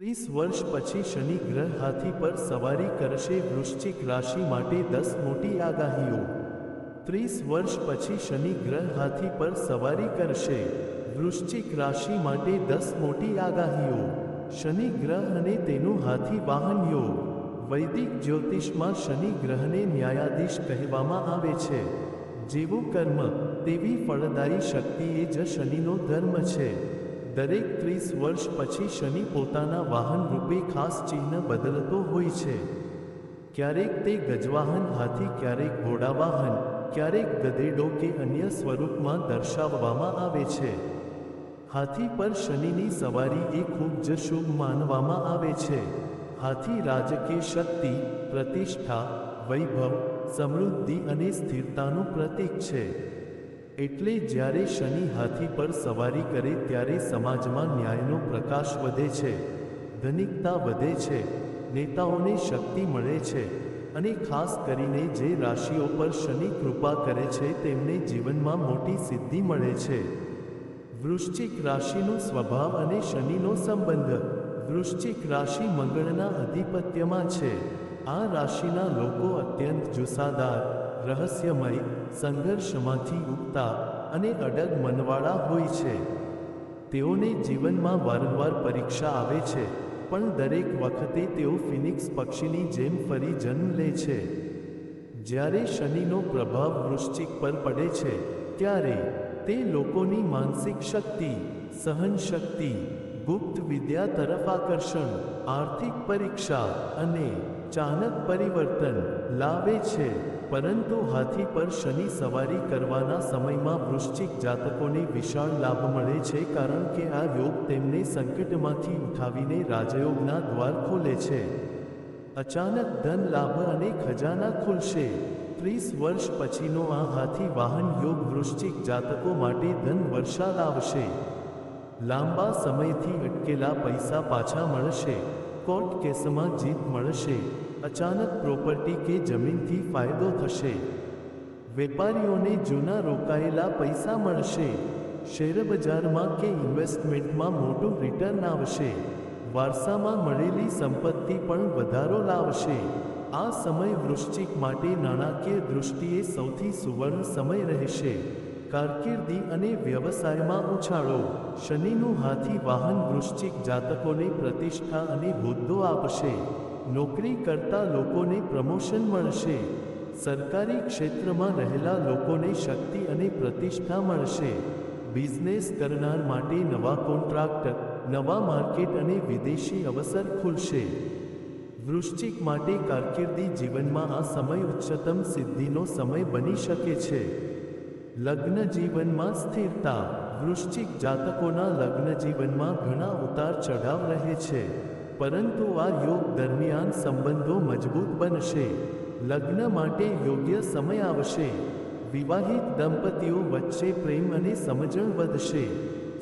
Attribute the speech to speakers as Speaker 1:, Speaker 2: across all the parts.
Speaker 1: ત્રીસ વર્ષ પછી શનિ ગ્રહ હાથી પર સવારી કરશે વૃશ્ચિક રાશિ માટે દસ મોટી આગાહીઓ. ત્રીસ વર્ષ પછી શનિ ગ્રહ હાથી પર સવારી કરશે વૃશ્ચિક રાશિ માટે દસ મોટી આગાહીઓ. શનિ ગ્રહ અને તેનું હાથી વાહન યોગ વૈદિક જ્યોતિષમાં શનિ ગ્રહને ન્યાયાધીશ કહેવામાં આવે છે. જેવું કર્મ, તેવી ફળદાયી શક્તિ એ જ શનિનો ધર્મ છે. દરેક ત્રીસ વર્ષ પછી શનિ પોતાના વાહન રૂપે ખાસ ચિહ્ન બદલતો હોય છે. ક્યારેક તે ગજવાહન, હાથી ક્યારેક ઘોડા વાહન ક્યારેક ગધેડો કે અન્ય સ્વરૂપમાં દર્શાવવામાં આવે છે. હાથી પર શનિની સવારી એ ખૂબ જ શુભ માનવામાં આવે છે. હાથી રાજકીય શક્તિ, પ્રતિષ્ઠા, વૈભવ, સમૃદ્ધિ અને સ્થિરતાનું પ્રતીક છે. એટલે જ્યારે શનિ હાથી પર સવારી કરે ત્યારે સમાજમાં ન્યાયનો પ્રકાશ વધે છે, ધનિકતા વધે છે, નેતાઓને શક્તિ મળે છે અને ખાસ કરીને જે રાશિઓ પર શનિ કૃપા કરે છે તેમને જીવનમાં મોટી સિદ્ધિ મળે છે. વૃશ્ચિક રાશિનો સ્વભાવ અને શનિનો સંબંધ. વૃશ્ચિક રાશિ મંગળના આધિપત્યમાં છે. આ રાશિના લોકો અત્યંત જુસ્સાદાર રહસ્યમય સંઘર્ષમાંથી ઉગતા અને અડગ મનવાળા હોય છે. તેઓને જીવનમાં વારંવાર પરીક્ષા આવે છે, પણ દરેક વખતે તેઓ ફિનિક્સ પક્ષીની જેમ ફરી જન્મ લે છે. જ્યારે શનિનો પ્રભાવ વૃશ્ચિક પર પડે છે, ત્યારે તે લોકોની માનસિક શક્તિ, સહનશક્તિ, ગુપ્ત વિદ્યા તરફ આકર્ષણ, આર્થિક પરીક્ષા અને ચાણક પરિવર્તન લાવે છે, પરંતુ હાથી પર શનિ સવારી કરવાના સમયમાં વૃશ્ચિક જાતકોને વિશાળ લાભ મળે છે કારણ કે આ યોગ તેમને સંકટમાંથી ઉઠાવીને રાજયોગના દ્વાર ખોલે છે. અચાનક ધન લાભ અને ખજાના ખુલશે. ત્રીસ વર્ષ પછીનો આ હાથી વાહન યોગ વૃશ્ચિક જાતકો માટે ધન વર્ષા લાવશે. લાંબા સમયથી અટકેલા પૈસા પાછા મળશે. કોર્ટ કેસમાં જીત મળશે. અચાનક પ્રોપર્ટી કે જમીનથી ફાયદો થશે. વેપારીઓને જૂના રોકાયેલા પૈસા મળશે. શેરબજારમાં કે ઇન્વેસ્ટમેન્ટમાં મોટું રિટર્ન આવશે. વારસામાં મળેલી સંપત્તિ પણ વધારો લાવશે. આ સમય વૃશ્ચિક માટે નાણાકીય દૃષ્ટિએ સૌથી સુવર્ણ સમય રહેશે. કારકિર્દી અને વ્યવસાયમાં ઉછાળો. શનિનું હાથી વાહન વૃશ્ચિક જાતકોને પ્રતિષ્ઠા અને હોદ્દો આપશે. નોકરી કરતા લોકોને પ્રમોશન મળશે. સરકારી ક્ષેત્રમાં રહેલા લોકોને શક્તિ અને પ્રતિષ્ઠા મળશે. બિઝનેસ કરનાર માટે નવા કોન્ટ્રાક્ટ, નવા માર્કેટ અને વિદેશી અવસર ખુલશે. વૃશ્ચિક માટે કારકિર્દી જીવનમાં આ સમય ઉચ્ચતમ સિદ્ધિનો સમય બની શકે છે. લગ્ન જીવનમાં સ્થિરતા. વૃશ્ચિક જાતકોના લગ્ન જીવનમાં ઘણા ઉતાર ચઢાવ રહે છે. પરંતુ આ યોગ દરમિયાન સંબંધો મજબૂત બનશે. લગ્ન માટે યોગ્ય સમય આવશે. વિવાહિત દંપતીઓ વચ્ચે પ્રેમ અને સમજણ વધશે.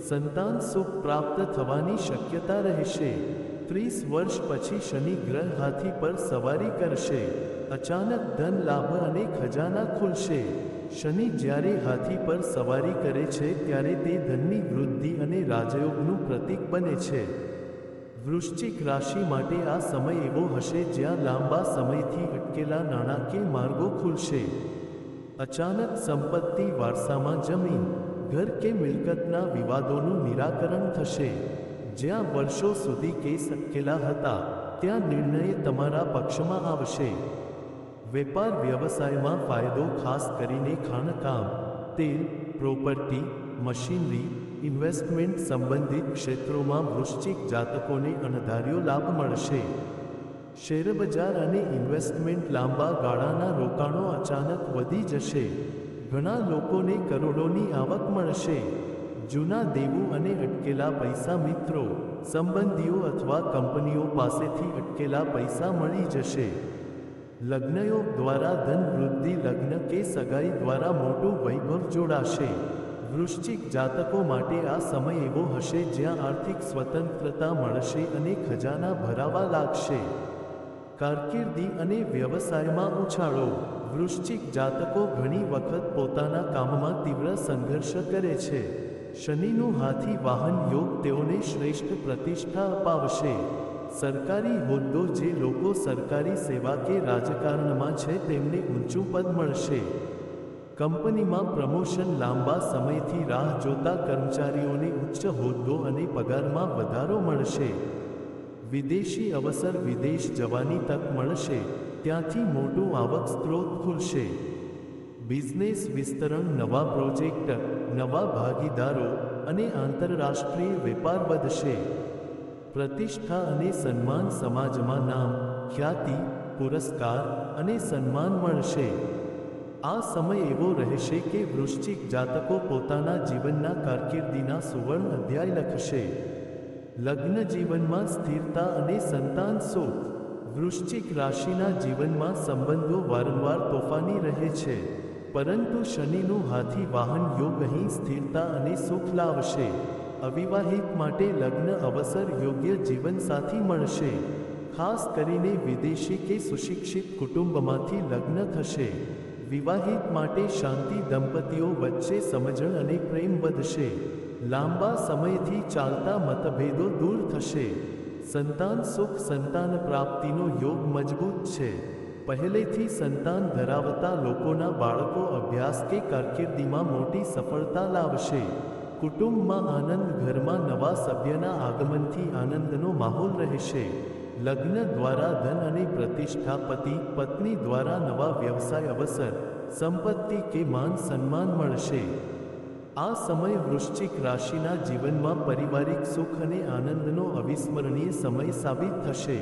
Speaker 1: સંતાન સુખ પ્રાપ્ત થવાની શક્યતા રહેશે. ત્રીસ વર્ષ પછી શનિ ગ્રહ હાથી પર સવારી કરશે. અચાનક ધન લાભ અને ખજાના ખુલશે. શનિ જ્યારે હાથી પર સવારી કરે છે, ત્યારે તે ધનની વૃદ્ધિ અને રાજયોગનું પ્રતીક બને છે. વૃશ્ચિક રાશિ માટે આ સમય એવો હશે જ્યાં લાંબા સમયથી અટકેલા નાણાકીય માર્ગો ખુલશે. અચાનક સંપત્તિ વારસામાં જમીન, ઘર કે મિલકતના વિવાદોનું નિરાકરણ થશે. જ્યાં વર્ષો સુધી કેસ અટકેલા હતા, ત્યાં નિર્ણય તમારા પક્ષમાં આવશે. વેપાર વ્યવસાયમાં ફાયદો ખાસ કરીને ખાણકામ, તેલ, પ્રોપર્ટી, મશીનરી, ઇન્વેસ્ટમેન્ટ સંબંધિત ક્ષેત્રોમાં વૃશ્ચિક જાતકોને અણધાર્યો લાભ મળશે. શેરબજાર અને ઇન્વેસ્ટમેન્ટ લાંબા ગાળાના રોકાણો અચાનક વધી જશે. ઘણા લોકોને કરોડોની આવક મળશે. જૂના દેવું અને અટકેલા પૈસા મિત્રો, સંબંધીઓ અથવા કંપનીઓ પાસેથી અટકેલા પૈસા મળી જશે. લગ્નયોગ દ્વારા ધન વૃદ્ધિ, લગ્ન કે સગાઈ દ્વારા મોટું વૈભવ જોડાશે. વૃશ્ચિક જાતકો માટે આ સમય એવો હશે જ્યાં આર્થિક સ્વતંત્રતા મળશે અને ખજાના ભરાવા લાગશે. કારકિર્દી અને વ્યવસાયમાં ઉછાળો. વૃશ્ચિક જાતકો ઘણી વખત પોતાના કામમાં તીવ્ર સંઘર્ષ કરે છે. શનિનું હાથી વાહન યોગ તેઓને શ્રેષ્ઠ પ્રતિષ્ઠા અપાવશે. સરકારી હોદ્દો જે લોકો સરકારી સેવા કે રાજકારણમાં છે તેમને ઊંચું પદ મળશે. કંપનીમાં પ્રમોશન લાંબા સમયથી રાહ જોતા કર્મચારીઓને ઉચ્ચ હોદ્દો અને પગારમાં વધારો મળશે. વિદેશી અવસર વિદેશ જવાની તક મળશે, ત્યાંથી મોટું આવક સ્ત્રોત ખુલશે. બિઝનેસ વિસ્તરણ, નવા પ્રોજેક્ટ, નવા ભાગીદારો અને આંતરરાષ્ટ્રીય વેપાર વધશે. પ્રતિષ્ઠા અને સન્માન સમાજમાં નામ, ખ્યાતિ, પુરસ્કાર અને સન્માન મળશે. આ સમય એવો રહેશે કે વૃશ્ચિક જાતકો પોતાના જીવનના કારકિર્દીના સુવર્ણ અધ્યાય લખશે. લગ્ન જીવનમાં સ્થિરતા અને સંતાન સુખ, વૃશ્ચિક રાશિના જીવનમાં સંબંધો વારંવાર તોફાની રહે છે. પરંતુ શનિનું હાથી વાહન યોગ અહીં સ્થિરતા અને સુખ લાવશે. અવિવાહિત માટે લગ્ન અવસર યોગ્ય જીવનસાથી મળશે. ખાસ કરીને વિદેશી કે સુશિક્ષિત કુટુંબમાંથી લગ્ન થશે. વિવાહિત માટે શાંતિ દંપતીઓ વચ્ચે સમજણ અને પ્રેમ વધશે. લાંબા સમયથી ચાલતા મતભેદો દૂર થશે. સંતાન સુખ સંતાન પ્રાપ્તિનો યોગ મજબૂત છે. પહેલેથી સંતાન ધરાવતા લોકોના બાળકો અભ્યાસ કે કારકિર્દીમાં મોટી સફળતા લાવશે. કુટુંબમાં આનંદ, ઘરમાં નવા સભ્યના આગમનથી આનંદનો માહોલ રહેશે. લગ્ન દ્વારા ધન અને પ્રતિષ્ઠા પતિ પત્ની દ્વારા નવા વ્યવસાય અવસર, સંપત્તિ કે માન સન્માન મળશે. આ સમય વૃશ્ચિક રાશિના જીવનમાં પારિવારિક સુખ અને આનંદનો અવિસ્મરણીય સમય સાબિત થશે.